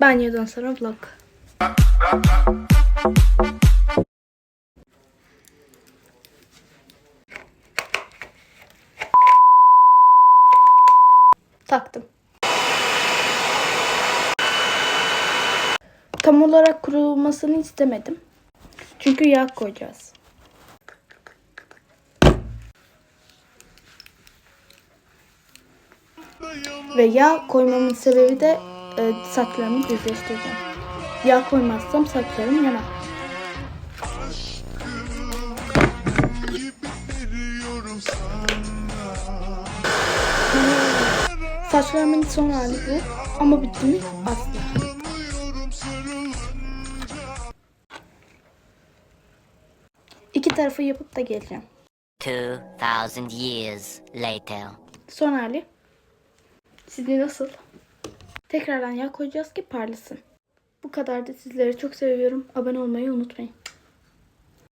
Banyodan sonra vlog. Taktım. Tam olarak kurulmasını istemedim. Çünkü yağ koyacağız. Ve yağ koymamın sebebi de e, saçlarımı düzleştireceğim. Yağ koymazsam saçlarım yanar. Saçlarımın son hali bu. Ama bitti mi? Asla. İki tarafı yapıp da geleceğim. 2,000 years later. Son hali. Sizce nasıl? Tekrardan yağ koyacağız ki parlasın. Bu kadar da sizleri çok seviyorum. Abone olmayı unutmayın.